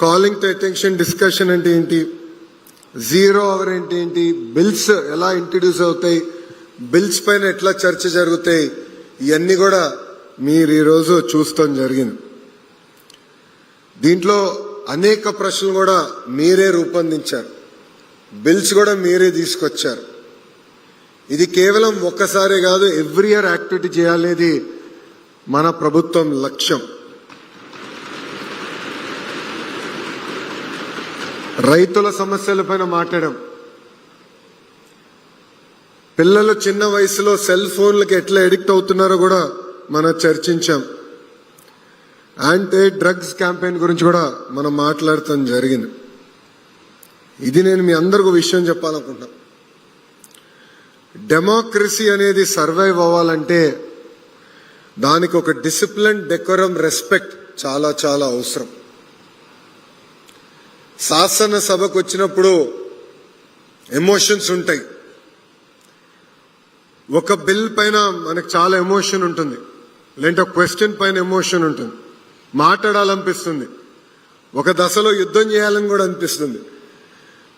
Calling to attention discussion అంటే ఏంటి? Zero hour అంటే ఏంటి? బిల్స్ ఎలా ఇంట్రడ్యూస్ అవుతాయి? బిల్స్ పైన ఎట్లా చర్చ జరుగుతాయి? ఇవన్నీ కూడా మీరు ఈరోజు చూస్తాం జరిగింది. దీంట్లో అనేక ప్రశ్నలు కూడా మీరే రూపొందించారు. బిల్స్ కూడా మీరే తీసుకొచ్చారు. ఇది కేవలం ఒక్కసారే కాదు ఎవ్రీ ఇయర్ యాక్టివిటీ చేయాలనేది మన ప్రభుత్వం లక్ష్యం. రైతుల సమస్యలపైన మాట్లాడాం. పిల్లలు చిన్న వయసులో సెల్ ఫోన్లకు ఎట్లా ఎడిక్ట్ అవుతున్నారో కూడా మనం చర్చించాం. యాంటీ డ్రగ్స్ క్యాంపెయిన్ గురించి కూడా మనం మాట్లాడటం జరిగింది. ఇది నేను మీ అందరికీ విషయం చెప్పాలనుకుంటున్నా. డెమోక్రసీ అనేది సర్వైవ్ అవ్వాలంటే దానికి ఒక డిసిప్లిన్ డెకోరం రెస్పెక్ట్ చాలా చాలా అవసరం. శాసనసభకు వచ్చినప్పుడు ఎమోషన్స్ ఉంటాయి ఒక బిల్ పైన మనకు చాలా ఎమోషన్ ఉంటుంది లేదంటే ఒక క్వశ్చన్ పైన ఎమోషన్ ఉంటుంది మాట్లాడాలనిపిస్తుంది. ఒక దశలో యుద్ధం చేయాలని కూడా అనిపిస్తుంది.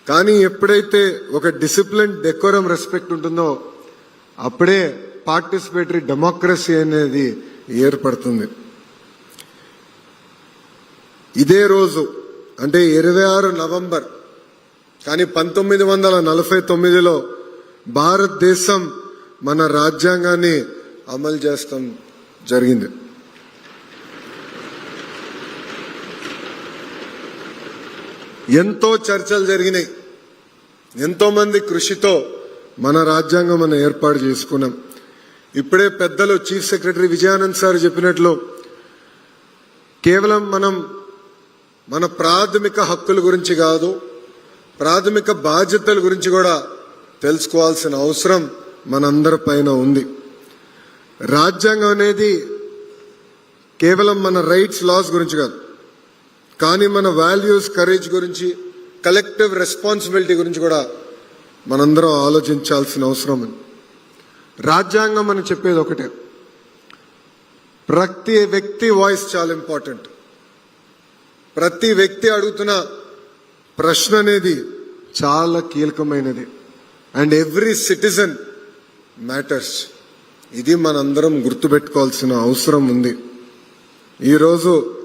కానీ ఎప్పుడైతే ఒక డిసిప్లిన్ డెకోరం రెస్పెక్ట్ ఉంటుందో అప్పుడే పార్టిసిపేటరీ డెమోక్రసీ అనేది ఏర్పడుతుంది. ఇదే రోజు అంటే ఇరవై ఆరు నవంబర్ కానీ పంతొమ్మిది వందల నలభై తొమ్మిదిలో భారతదేశం మన రాజ్యాంగాన్ని అమలు చేస్తాం జరిగింది. ఎంతో చర్చలు జరిగినాయి. ఎంతో మంది కృషితో మన రాజ్యాంగం మనం ఏర్పాటు చేసుకున్నాం. ఇప్పుడే పెద్దలు చీఫ్ సెక్రటరీ విజయానంద్ సార్ చెప్పినట్లు కేవలం మనం మన ప్రాథమిక హక్కుల గురించి కాదు ప్రాథమిక బాధ్యతల గురించి కూడా తెలుసుకోవాల్సిన అవసరం మనందరి పైన ఉంది. రాజ్యాంగం అనేది కేవలం మన రైట్స్ లాస్ గురించి కాదు కానీ మన వాల్యూస్ కరేజ్ గురించి కలెక్టివ్ రెస్పాన్సిబిలిటీ గురించి కూడా మనందరం ఆలోచించాల్సిన అవసరం ఉంది. రాజ్యాంగం అని చెప్పేది ఒకటే. ప్రతి వ్యక్తి వాయిస్ చాలా ఇంపార్టెంట్ ప్రతి వ్యక్తి అడుగుతున్న ప్రశ్న అనేది చాలా కీలకమైనది. అండ్ ఎవ్రీ సిటిజన్ మ్యాటర్స్ ఇది మనందరం గుర్తుపెట్టుకోవాల్సిన అవసరం ఉంది. ఈరోజు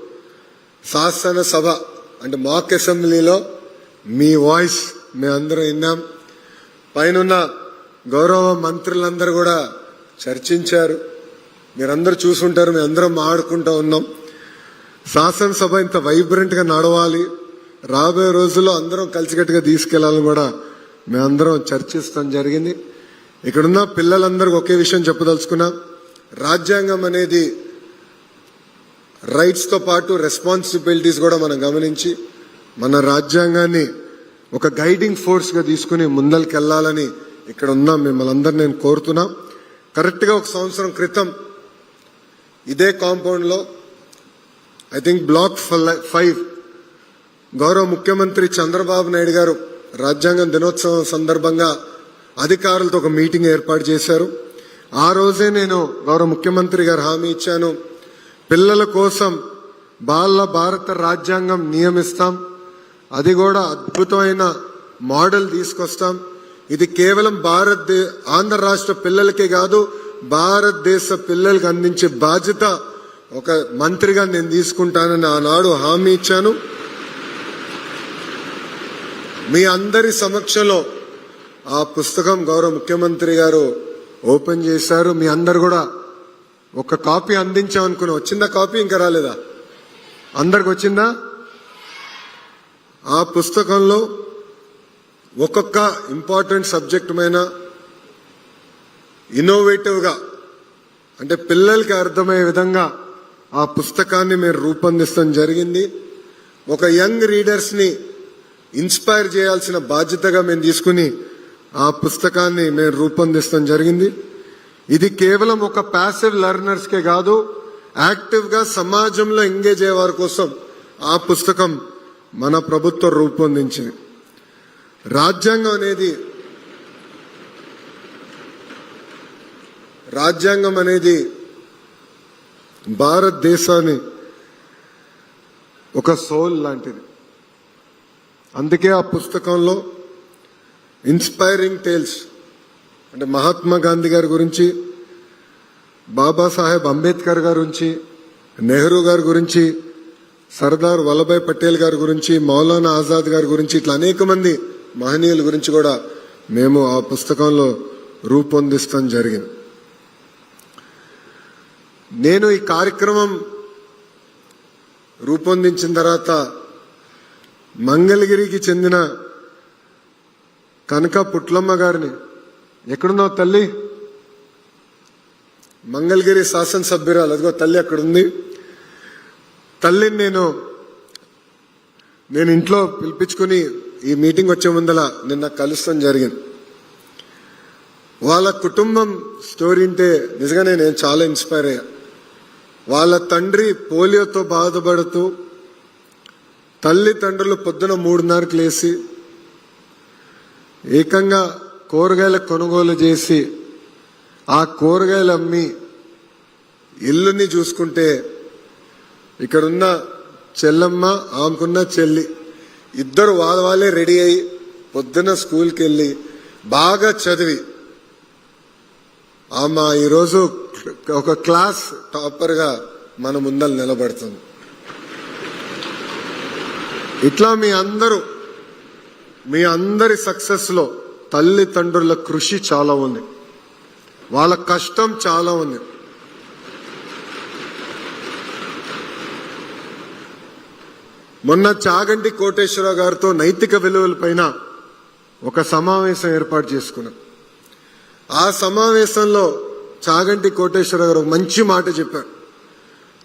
శాసనసభ అంటే మాక్ అసెంబ్లీలో మీ వాయిస్ మేమందరం అందరం విన్నాం. పైన గౌరవ మంత్రులందరూ కూడా చర్చించారు. మీరందరూ చూసుంటారు మేము అందరం ఆడుకుంటూ ఉన్నాం. శాసనసభ ఇంత వైబ్రెంట్గా నడవాలి. రాబోయే రోజుల్లో అందరం కలిసికట్టుగా తీసుకెళ్ళాలని కూడా మేమందరం చర్చిస్తాం జరిగింది. ఇక్కడున్న పిల్లలందరికీ ఒకే విషయం చెప్పదలుచుకున్నాం రాజ్యాంగం అనేది రైట్స్తో పాటు రెస్పాన్సిబిలిటీస్ కూడా మనం గమనించి మన రాజ్యాంగాన్ని ఒక గైడింగ్ ఫోర్స్గా తీసుకుని ముందరికెళ్ళాలని ఇక్కడ ఉన్న మిమ్మల్ని అందరు నేను కోరుతున్నా. కరెక్ట్గా ఒక సంవత్సరం క్రితం ఇదే కాంపౌండ్లో ఐ థింక్ బ్లాక్ ఫైవ్. గౌరవ ముఖ్యమంత్రి చంద్రబాబు నాయుడు గారు రాజ్యాంగం దినోత్సవం సందర్భంగా అధికారులతో ఒక మీటింగ్ ఏర్పాటు చేశారు. ఆ రోజే నేను గౌరవ ముఖ్యమంత్రి గారు హామీ ఇచ్చాను. పిల్లల కోసం బాల భారత రాజ్యాంగం నియమిస్తాం. అది కూడా అద్భుతమైన మోడల్ తీసుకొస్తాం. ఇది కేవలం భారత్ ఆంధ్ర రాష్ట్ర పిల్లలకే కాదు భారతదేశ పిల్లలకు అందించే బాధ్యత ఒక మంత్రిగా నేను తీసుకుంటానని ఆనాడు హామీ ఇచ్చాను. మీ అందరి సమక్షంలో ఆ పుస్తకం గౌరవ ముఖ్యమంత్రి గారు ఓపెన్ చేశారు. మీ అందరు కూడా ఒక కాపీ అందించామనుకుని వచ్చిందా కాపీ? ఇంకా రాలేదా? అందరికి వచ్చిందా? ఆ పుస్తకంలో ఒక్కొక్క ఇంపార్టెంట్ సబ్జెక్ట్ పైన ఇన్నోవేటివ్గా అంటే పిల్లలకి అర్థమయ్యే విధంగా ఆ పుస్తకాన్ని మీరు రూపొందిస్తాం జరిగింది. ఒక యంగ్ రీడర్స్ని ఇన్స్పైర్ చేయాల్సిన బాధ్యతగా మేము తీసుకుని ఆ పుస్తకాన్ని మేము రూపొందిస్తాం జరిగింది. ఇది కేవలం ఒక ప్యాసివ్ లెర్నర్స్కే కాదు యాక్టివ్గా సమాజంలో ఎంగేజ్ అయ్యేవారి కోసం ఆ పుస్తకం మన ప్రభుత్వం రూపొందించింది. రాజ్యాంగం అనేది రాజ్యాంగం అనేది భారతదేశాన్ని ఒక సోల్ లాంటిది. అందుకే ఆ పుస్తకంలో ఇన్స్పైరింగ్ టేల్స్ అంటే మహాత్మా గాంధీ గారి గురించి బాబాసాహెబ్ అంబేద్కర్ గారి గురించి నెహ్రూ గారి గురించి సర్దార్ వల్లభాయ్ పటేల్ గారి గురించి మౌలానా ఆజాద్ గారి గురించి ఇట్లా అనేక మంది మహనీయుల గురించి కూడా మేము ఆ పుస్తకంలో రూపొందిస్తాం జరిగింది. నేను ఈ కార్యక్రమం రూపొందించిన తర్వాత మంగళగిరికి చెందిన కనక పుట్లమ్మ గారిని ఎక్కడున్నావు తల్లి? మంగళగిరి శాసనసభ్యురాలు. అదిగో తల్లి అక్కడ ఉంది తల్లిని నేను నేను ఇంట్లో పిలిపించుకుని ఈ మీటింగ్ వచ్చే ముందల నిన్న కలుస్తాం జరిగింది. వాళ్ళ కుటుంబం స్టోరీ ఉంటే నిజంగా నేను చాలా ఇన్స్పైర్ అయ్యా. వాళ్ళ తండ్రి పోలియోతో బాధపడుతూ తల్లిదండ్రులు పొద్దున మూడున్నరకు లేచి ఏకంగా కూరగాయల కొనుగోలు చేసి ఆ కూరగాయలు అమ్మి ఇల్లుని చూసుకుంటే ఇక్కడున్న చెల్లమ్మ ఆమెకున్న చెల్లి ఇద్దరు వాళ్ళ వాళ్ళే రెడీ అయ్యి పొద్దున స్కూల్కి వెళ్ళి బాగా చదివి. ఆమె ఈరోజు ఒక క్లాస్ టాపర్గా మన ముందర నిలబడుతుంది ఇట్లా మీ అందరూ మీ అందరి సక్సెస్లో తల్లిదండ్రుల కృషి చాలా ఉంది. వాళ్ళ కష్టం చాలా ఉంది. మొన్న చాగంటి కోటేశ్వరరావు గారితో నైతిక విలువలపైన ఒక సమావేశం ఏర్పాటు చేసుకున్నాం. ఆ సమావేశంలో చాగంటి కోటేశ్వరరావు గారు మంచి మాట చెప్పారు.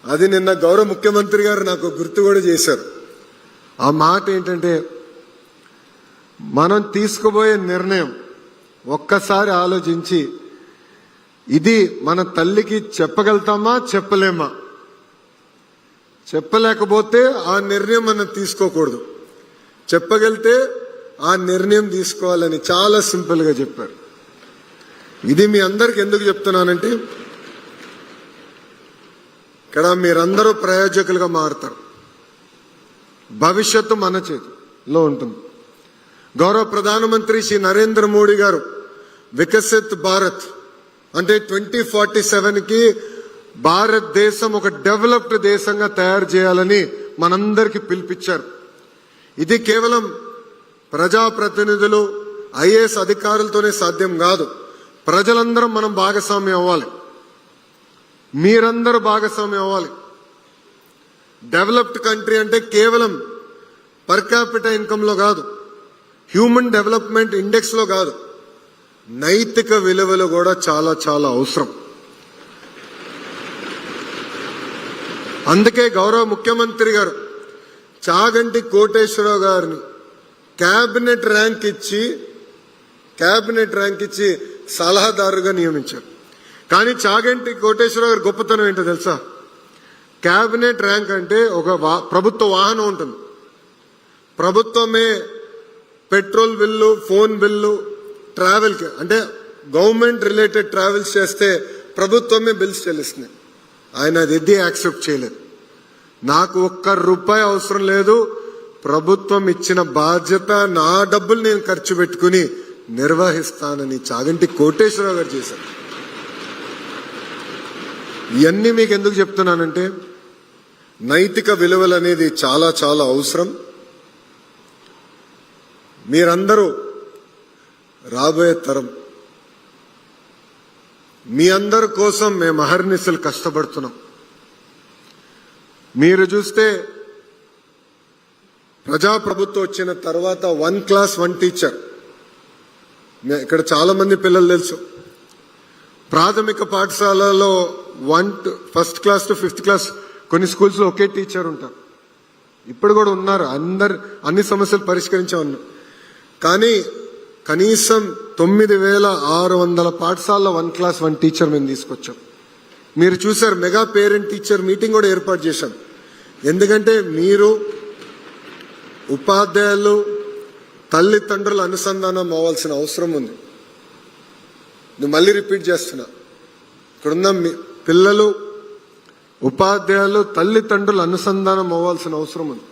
అది నిన్న గౌరవ ముఖ్యమంత్రి గారు నాకు గుర్తు కూడా చేశారు. ఆ మాట ఏంటంటే మనం తీసుకుపోయే నిర్ణయం ఒక్కసారి ఆలోచించి ఇది మన తల్లికి చెప్పగలుగుతామా చెప్పలేమా? చెప్పలేకపోతే ఆ నిర్ణయం మనం తీసుకోకూడదు. చెప్పగలితే ఆ నిర్ణయం తీసుకోవాలని చాలా సింపుల్గా చెప్పారు. ఇది మీ అందరికి ఎందుకు చెప్తున్నానంటే ఇక్కడ మీరందరూ ప్రయోజకులుగా మారుతారు. భవిష్యత్తు మన చేతిలో ఉంటుంది. గౌరవ ప్రధానమంత్రి శ్రీ నరేంద్ర మోడీ గారు వికసిత్ భారత్ అంటే ట్వంటీ ఫార్టీ సెవెన్కి భారతదేశం ఒక డెవలప్డ్ దేశంగా తయారు చేయాలని మనందరికీ పిలిపించారు. ఇది కేవలం ప్రజాప్రతినిధులు ఐఏఎస్ అధికారులతోనే సాధ్యం కాదు. ప్రజలందరం మనం భాగస్వామ్యం అవ్వాలి. మీరందరూ భాగస్వామ్యం అవ్వాలి. డెవలప్డ్ కంట్రీ అంటే కేవలం పర్ క్యాపిటల్ ఇన్కంలో కాదు హ్యూమన్ డెవలప్మెంట్ ఇండెక్స్లో కాదు నైతిక విలువలు కూడా చాలా చాలా అవసరం. అందుకే గౌరవ ముఖ్యమంత్రి గారు చాగంటి కోటేశ్వరరావు గారిని క్యాబినెట్ ర్యాంక్ ఇచ్చి క్యాబినెట్ ర్యాంక్ ఇచ్చి సలహాదారుగా నియమించారు. కానీ చాగంటి కోటేశ్వరరావు గారి గొప్పతనం ఏంటో తెలుసా? క్యాబినెట్ ర్యాంక్ అంటే ఒక ప్రభుత్వ వాహనం ఉంటుంది. ప్రభుత్వమే పెట్రోల్ బిల్లు ఫోన్ బిల్లు ట్రావెల్కి అంటే గవర్నమెంట్ రిలేటెడ్ ట్రావెల్స్ చేస్తే ప్రభుత్వమే బిల్స్ చెల్లిస్తుంది. ఆయన అది ఎది యాక్సెప్ట్ చేయలేదు. నాకు ఒక్క రూపాయి అవసరం లేదు. ప్రభుత్వం ఇచ్చిన బాధ్యత నా డబ్బులు నేను ఖర్చు పెట్టుకుని నిర్వహిస్తానని చాగంటి కోటేశ్వరరావు గారు చేశారు. ఇవన్నీ మీకు ఎందుకు చెప్తున్నానంటే నైతిక విలువలు అనేది చాలా చాలా అవసరం. మీరందరూ రాబోయే తరం మీ అందరి కోసం మేము అహర్నిశలు కష్టపడుతున్నాం. మీరు చూస్తే ప్రజాప్రభుత్వం వచ్చిన తర్వాత వన్ క్లాస్ వన్ టీచర్. ఇక్కడ చాలా మంది పిల్లలు తెలుసు. ప్రాథమిక పాఠశాలలో one to first class to fifth class కొన్ని స్కూల్స్లో ఒకే టీచర్ ఉంటారు. ఇప్పుడు కూడా ఉన్నారు. అందరు అన్ని సమస్యలు పరిష్కరించే ఉన్నారు. కానీ కనీసం తొమ్మిది వేల ఆరు వందల పాఠశాలలో వన్ క్లాస్ వన్ టీచర్ మేము తీసుకొచ్చాం. మీరు చూసారు మెగా పేరెంట్ టీచర్ మీటింగ్ కూడా ఏర్పాటు చేశాం. ఎందుకంటే మీరు ఉపాధ్యాయులు తల్లిదండ్రుల అనుసంధానం అవ్వాల్సిన అవసరం ఉంది. నువ్వు మళ్ళీ రిపీట్ చేస్తున్నా. ఇక్కడున్న పిల్లలు ఉపాధ్యాయులు తల్లిదండ్రులు అనుసంధానం అవ్వాల్సిన అవసరం ఉంది.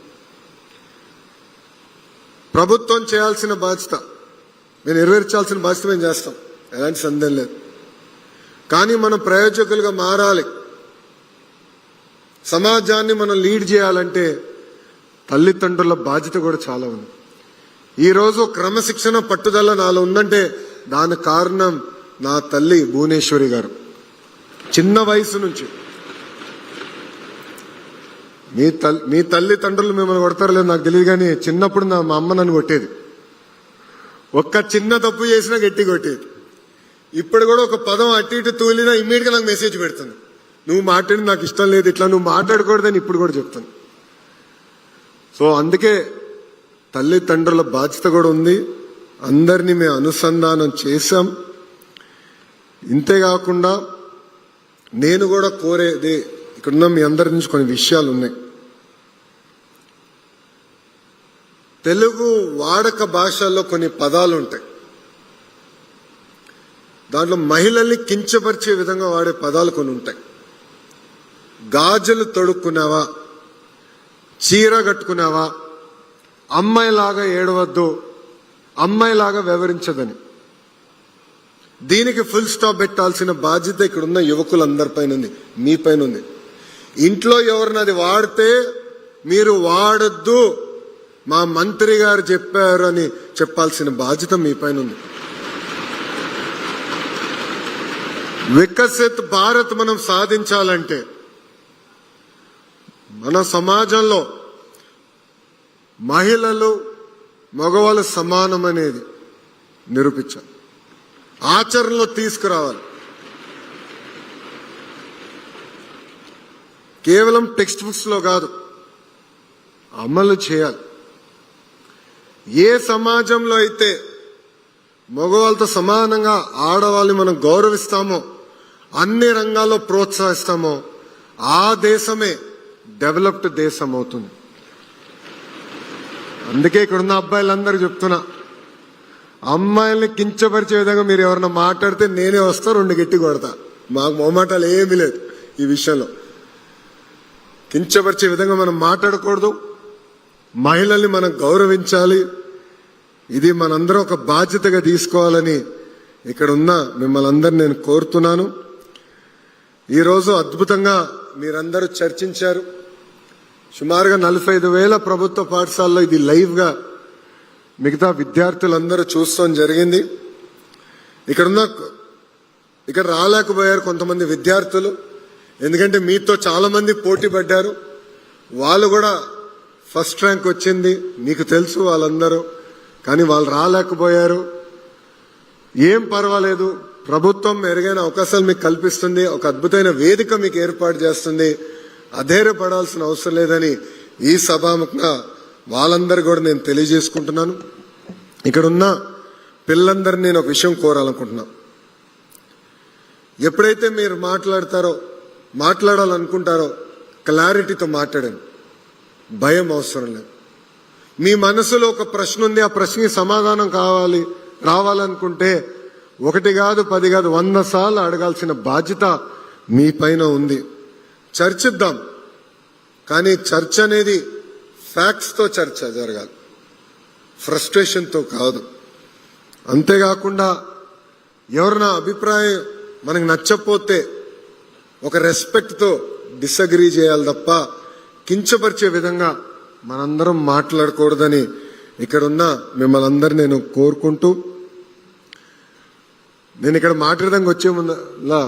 ప్రభుత్వం చేయాల్సిన బాధ్యత మేము నెరవేర్చాల్సిన బాధ్యత మేము చేస్తాం. ఎలాంటి సందేహం లేదు. కానీ మనం ప్రయోజకులుగా మారాలి. సమాజాన్ని మనం లీడ్ చేయాలంటే తల్లిదండ్రుల బాధ్యత కూడా చాలా ఉంది. ఈరోజు క్రమశిక్షణ పట్టుదల నాలో ఉందంటే దాని కారణం నా తల్లి భువనేశ్వరి గారు. చిన్న వయసు నుంచి. మీ తల్లి మీ తల్లిదండ్రులు మిమ్మల్ని కొడతారు లేదు నాకు తెలియదు కానీ చిన్నప్పుడు నా మా అమ్మ నన్ను కొట్టేది. ఒక్క చిన్న తప్పు చేసినా గట్టి కొట్టేది. ఇప్పుడు కూడా ఒక పదం అటు ఇటు తూలినా ఇమ్మీడియట్గా నాకు మెసేజ్ పెడుతుంది. నువ్వు మాట్లాడి నాకు ఇష్టం లేదు ఇట్లా నువ్వు మాట్లాడకూడదని ఇప్పుడు కూడా చెప్తాను. సో అందుకే తల్లిదండ్రుల బాధ్యత కూడా ఉంది. అందరినీ మేము అనుసంధానం చేశాం. ఇంతేకాకుండా నేను కూడా కోరేది ఇక్కడున్న మీ అందరి నుంచి కొన్ని విషయాలు ఉన్నాయి. తెలుగు వాడక భాషల్లో కొన్ని పదాలు ఉంటాయి. దాంట్లో మహిళల్ని కించపరిచే విధంగా వాడే పదాలు కొన్ని ఉంటాయి. గాజులు తొడుక్కున్నావా చీర కట్టుకున్నావా అమ్మాయిలాగా ఏడవద్దు అమ్మాయిలాగా వివరించదని దీనికి ఫుల్ స్టాప్ పెట్టాల్సిన బాధ్యత ఇక్కడ ఉన్న యువకులందరిపైన ఉంది మీ పైన ఉంది ఇంట్లో ఎవరిని అది వాడితే మీరు వాడద్దు మా మంత్రి గారు చెప్పారు అని చెప్పాల్సిన బాధ్యత మీ పైన ఉంది వికసిత్ భారత్ మనం సాధించాలంటే మన సమాజంలో మహిళలు మగవాళ్ళు సమానమనేది నిరూపించాలి. ఆచరణలో తీసుకురావాలి. కేవలం టెక్స్ట్ బుక్స్లో కాదు అమలు చేయాలి. ఏ సమాజంలో అయితే మగవాళ్ళతో సమానంగా ఆడవాళ్ళని మనం గౌరవిస్తామో అన్ని రంగాల్లో ప్రోత్సహిస్తామో ఆ దేశమే డెవలప్డ్ దేశం అవుతుంది. అందుకే ఇక్కడున్న అబ్బాయిలందరూ చెప్తున్నా. అమ్మాయిల్ని కించపరిచే విధంగా మీరు ఎవరన్నా మాట్లాడితే నేనే వస్తా రెండు గట్టి కొడతా. మాకు మొమాటాలు ఏమీ లేదు ఈ విషయంలో. కించపరిచే విధంగా మనం మాట్లాడకూడదు. మహిళల్ని మనం గౌరవించాలి. ఇది మనందరం ఒక బాధ్యతగా తీసుకోవాలని ఇక్కడ ఉన్న మిమ్మల్ని అందరిని నేను కోరుతున్నాను. ఈరోజు అద్భుతంగా మీరందరూ చర్చించారు. సుమారుగా నలభై ఐదు వేల ప్రభుత్వ పాఠశాలలో ఇది లైవ్గా మిగతా విద్యార్థులందరూ చూస్తాం జరిగింది. ఇక్కడున్న ఇక్కడ రాలేకపోయారు కొంతమంది విద్యార్థులు. ఎందుకంటే మీతో చాలా మంది పోటీ పడ్డారు. వాళ్ళు కూడా ఫస్ట్ ర్యాంక్ వచ్చింది. మీకు తెలుసు వాళ్ళందరూ. కానీ వాళ్ళు రాలేకపోయారు. ఏం పర్వాలేదు. ప్రభుత్వం మెరుగైన అవకాశాలు మీకు కల్పిస్తుంది. ఒక అద్భుతమైన వేదిక మీకు ఏర్పాటు చేస్తుంది. అధైర్యపడాల్సిన అవసరం లేదని ఈ సభాముఖంగా వాళ్ళందరూ కూడా నేను తెలియజేసుకుంటున్నాను. ఇక్కడ ఉన్న పిల్లలందరినీ నేను ఒక విషయం కోరాలనుకుంటున్నా. ఎప్పుడైతే మీరు మాట్లాడతారో మాట్లాడాలనుకుంటారో క్లారిటీతో మాట్లాడండి. భయం అవసరం లేదు. మీ మనసులో ఒక ప్రశ్న ఉంది ఆ ప్రశ్నకి సమాధానం కావాలి రావాలనుకుంటే ఒకటి కాదు పది కాదు వంద సార్లు అడగాల్సిన బాధ్యత మీ పైన ఉంది. చర్చిద్దాం. కానీ చర్చ అనేది ఫ్యాక్ట్స్తో చర్చ జరగాలి. ఫ్రస్ట్రేషన్తో కాదు. అంతేకాకుండా ఎవరి అభిప్రాయం మనకు నచ్చకపోతే ఒక రెస్పెక్ట్తో డిసగ్రీ చేయాలి తప్ప కించపరిచే విధంగా మనందరం మాట్లాడకూడదని ఇక్కడున్న మిమ్మల్ని అందరు నేను కోరుకుంటూ నేను ఇక్కడ మాట్లాడడానికి వచ్చే ముందులా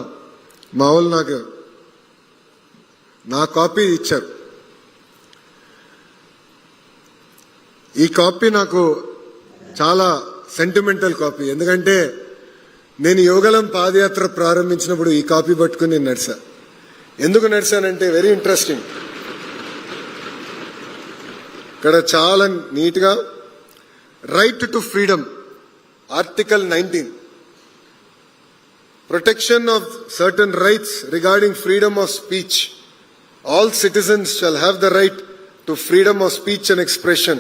మా వాళ్ళు నాకు నా కాపీ ఇచ్చారు. ఈ కాపీ నాకు చాలా సెంటిమెంటల్ కాపీ. ఎందుకంటే నేను యోగలం పాదయాత్ర ప్రారంభించినప్పుడు ఈ కాపీ పట్టుకుని నేను నడిచా ఎందుకు నడిచానంటే వెరీ ఇంట్రెస్టింగ్ ఇక్కడ చాలా నీట్గా right to freedom article nineteen protection of certain rights regarding freedom of speech All citizens shall have the right to freedom of speech and expression,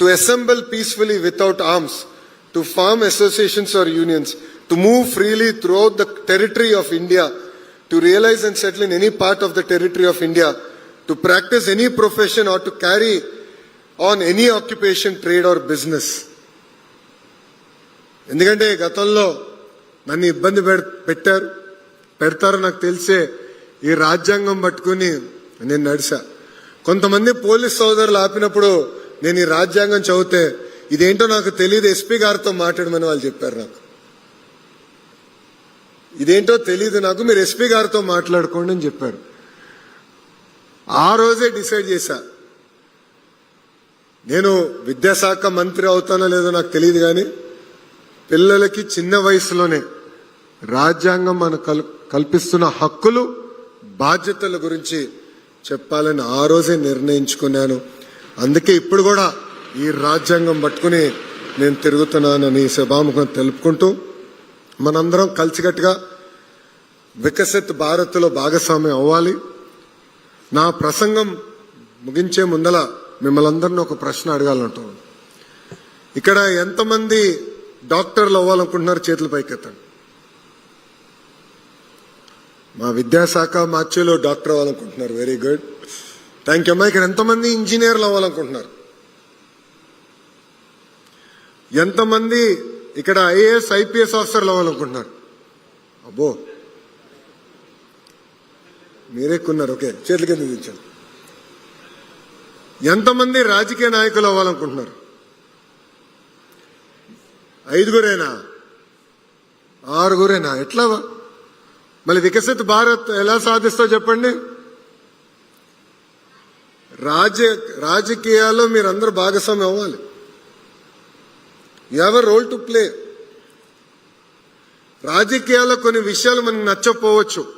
to assemble peacefully without arms, to form associations or unions, to move freely throughout the territory of India, to realize and settle in any part of the territory of India, to practice any profession or to carry on any occupation trade or business ఎందుకంటే గతంలో నన్ను ఇబ్బంది పెడ్- పెట్టారు పెడతారో నాకు తెలిసే ఈ రాజ్యాంగం పట్టుకుని నేను నడిచా కొంతమంది పోలీస్ సోదరులు ఆపినప్పుడు నేను ఈ రాజ్యాంగం చదివితే ఇదేంటో నాకు తెలియదు ఎస్పీ గారితో మాట్లాడమని వాళ్ళు చెప్పారు నాకు. ఇదేంటో తెలియదు నాకు మీరు ఎస్పీ గారితో మాట్లాడుకోండి అని చెప్పారు. ఆ రోజే డిసైడ్ చేశా. నేను విద్యాశాఖ మంత్రి అవుతానో లేదో నాకు తెలియదు కానీ పిల్లలకి చిన్న వయసులోనే రాజ్యాంగం మన కల్- కల్పిస్తున్న హక్కులు బాధ్యతల గురించి చెప్పాలని ఆ రోజే నిర్ణయించుకున్నాను. అందుకే ఇప్పుడు కూడా ఈ రాజ్యాంగం పట్టుకుని నేను తిరుగుతున్నానని ఈ సభాముఖం తెలుపుకుంటూ మనందరం కలిసికట్టుగా వికసిత్ భారత్లో భాగస్వామ్యం అవ్వాలి. నా ప్రసంగం ముగించే ముందల మిమ్మల్ని అందరిని ఒక ప్రశ్న అడగాలంటాను ఇక్కడ ఎంతమంది డాక్టర్లు అవ్వాలనుకుంటున్నారు చేతుల పైకెత్తండి. మా విద్యాశాఖ మార్చేలో డాక్టర్ అవ్వాలనుకుంటున్నారు. వెరీ గుడ్ థ్యాంక్ యూ అమ్మా ఇక్కడ ఎంతమంది ఇంజనీర్లు అవ్వాలనుకుంటున్నారు? ఎంతమంది ఇక్కడ ఐఏఎస్ ఐపీఎస్ ఆఫీసర్లు అవ్వాలనుకుంటున్నారు? అబ్బో. మీరే కొన్నారు. ఓకే. చేతుల కింద దించాను ఎంతమంది రాజకీయ నాయకులు అవ్వాలనుకుంటున్నారు? ఐదుగురేనా? ఆరుగురేనా? ఎట్లా మళ్ళీ వికసిత్ భారత్ ఎలా సాధిస్తో చెప్పండి? రాజ రాజకీయాల్లో మీరందరూ భాగస్వామ్యం అవ్వాలి. యూ రోల్ టు ప్లే రాజకీయాల్లో కొన్ని విషయాలు మనకు నచ్చపోవచ్చు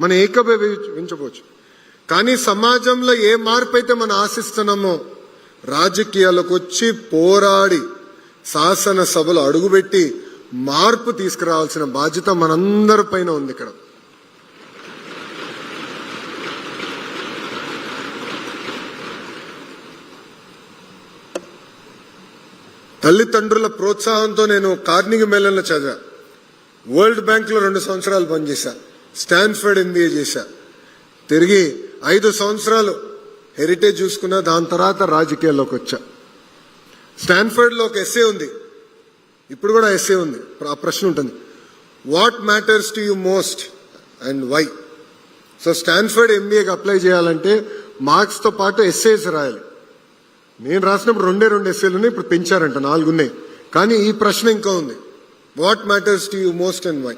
మనం ఏకభించవచ్చు కానీ సమాజంలో ఏ మార్పు అయితే మనం ఆశిస్తున్నామో రాజకీయాలకు వచ్చి పోరాడి శాసనసభలో అడుగుపెట్టి మార్పు తీసుకురావాల్సిన బాధ్యత మనందరి పైన ఉంది ఇక్కడ. తల్లిదండ్రుల ప్రోత్సాహంతో నేను కార్నిగి మేళంలో చదివా. వరల్డ్ బ్యాంక్లో రెండు సంవత్సరాలు పనిచేశా. స్టాన్ఫర్డ్ ఎంబీఏ చేశా. తిరిగి ఐదు సంవత్సరాలు హెరిటేజ్ చూసుకున్నా దాని తర్వాత రాజకీయాల్లోకి వచ్చా. స్టాన్ఫర్డ్లో ఒక ఎస్ఏ ఉంది. ఇప్పుడు కూడా ఎస్ఏ ఉంది. ఆ ప్రశ్న ఉంటుంది. What matters to you most and why so Stanford ఎంబీఏకి apply చేయాలంటే మార్క్స్తో పాటు ఎస్ఏస్ రాయాలి. నేను రాసినప్పుడు రెండే రెండు ఎస్ఏలు ఉన్నాయి ఇప్పుడు పెంచారంట నాలుగు ఉన్నాయి. కానీ ఈ ప్రశ్న ఇంకా ఉంది. What matters to you most and why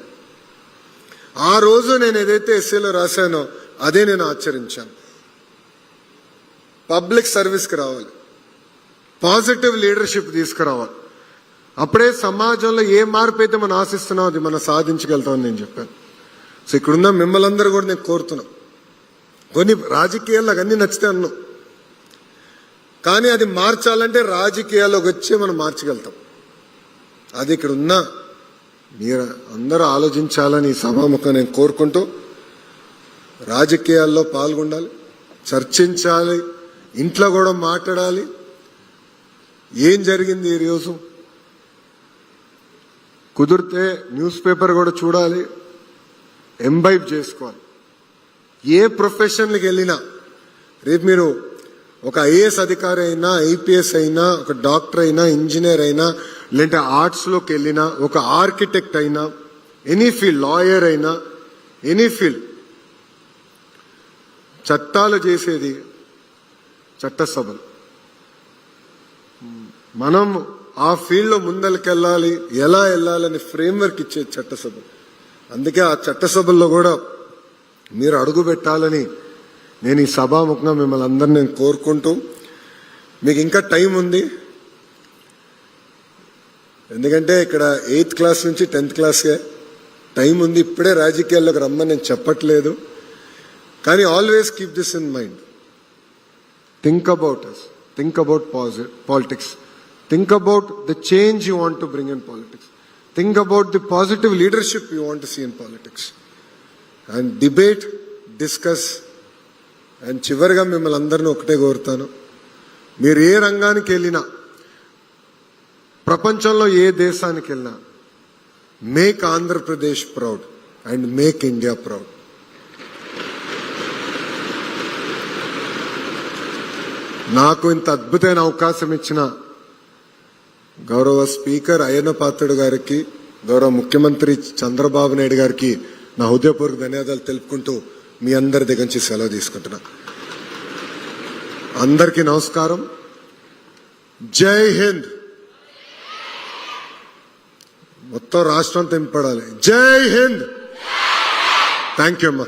ఆ రోజు నేను ఏదైతే ఎస్ఏలో రాశానో అదే నేను ఆచరించాను. పబ్లిక్ సర్వీస్కి రావాలి. పాజిటివ్ లీడర్షిప్ తీసుకురావాలి. అప్పుడే సమాజంలో ఏ మార్పు అయితే మనం ఆశిస్తున్నాం అది మనం సాధించగలుగుతామని నేను చెప్పాను. సో ఇక్కడున్న మిమ్మల్ని అందరూ కూడా నేను కోరుతున్నాం. కొన్ని రాజకీయాల్లో అన్నీ నచ్చితే అన్నాం. కానీ అది మార్చాలంటే రాజకీయాల్లోకి వచ్చి మనం మార్చగలుగుతాం. అది ఇక్కడ ఉన్న మీరు అందరూ ఆలోచించాలని ఈ సభాముఖం నేను కోరుకుంటూ రాజకీయాల్లో పాల్గొనాలి చర్చించాలి ఇంట్లో కూడా మాట్లాడాలి. ఏం జరిగింది ఈ రోజు? కుదిరితే న్యూస్ పేపర్ కూడా చూడాలి. ఎంబైబ్ చేసుకోవాలి. ఏ ప్రొఫెషన్కి వెళ్ళినా రేపు మీరు ఒక ఐఏఎస్ అధికారి అయినా ఐపీఎస్ అయినా ఒక డాక్టర్ అయినా ఇంజనీర్ అయినా లేదంటే ఆర్ట్స్లోకి వెళ్ళినా ఒక ఆర్కిటెక్ట్ అయినా ఎనీ ఫీల్డ్ లాయర్ అయినా ఎనీ ఫీల్డ్ చట్టాలు చేసేది చట్టసభలు. మనం ఆ ఫీల్డ్లో ముందరికెళ్ళాలి ఎలా వెళ్ళాలని ఫ్రేమ్వర్క్ ఇచ్చే చట్టసభ. అందుకే ఆ చట్టసభల్లో కూడా మీరు అడుగు పెట్టాలని నేను ఈ సభాముఖంగా మిమ్మల్ని అందరిని నేను కోరుకుంటూ మీకు ఇంకా టైం ఉంది. ఎందుకంటే ఇక్కడ ఎయిత్ క్లాస్ నుంచి టెన్త్ క్లాస్కే టైం ఉంది. ఇప్పుడే రాజకీయాల్లోకి రమ్మని నేను చెప్పట్లేదు. కానీ always keep this in mind think about us think about politics think about the change you want to bring in politics think about the positive leadership you want see in politics and debate discuss and చివరిగా మిమ్మల్ని అందరినీ ఒకటే కోరుతాను. మీరు ఏ రంగానికి వెళ్ళినా ప్రపంచంలో ఏ దేశానికి వెళ్ళినా make Andhra Pradesh proud and make India proud నాకు ఇంత అద్భుతమైన అవకాశం ఇచ్చిన గౌరవ స్పీకర్ అయ్యన్న పాత్రుడు గారికి గౌరవ ముఖ్యమంత్రి చంద్రబాబు నాయుడు గారికి నా హృదయపూర్వక ధన్యవాదాలు తెలుపుకుంటూ మీ అందరి దగ్గర నుంచి సెలవు తీసుకుంటున్నా. అందరికీ నమస్కారం. జై హింద్. మొత్తం రాష్ట్రం తెంపడాలి జై హింద్. థ్యాంక్ యూ అమ్మా.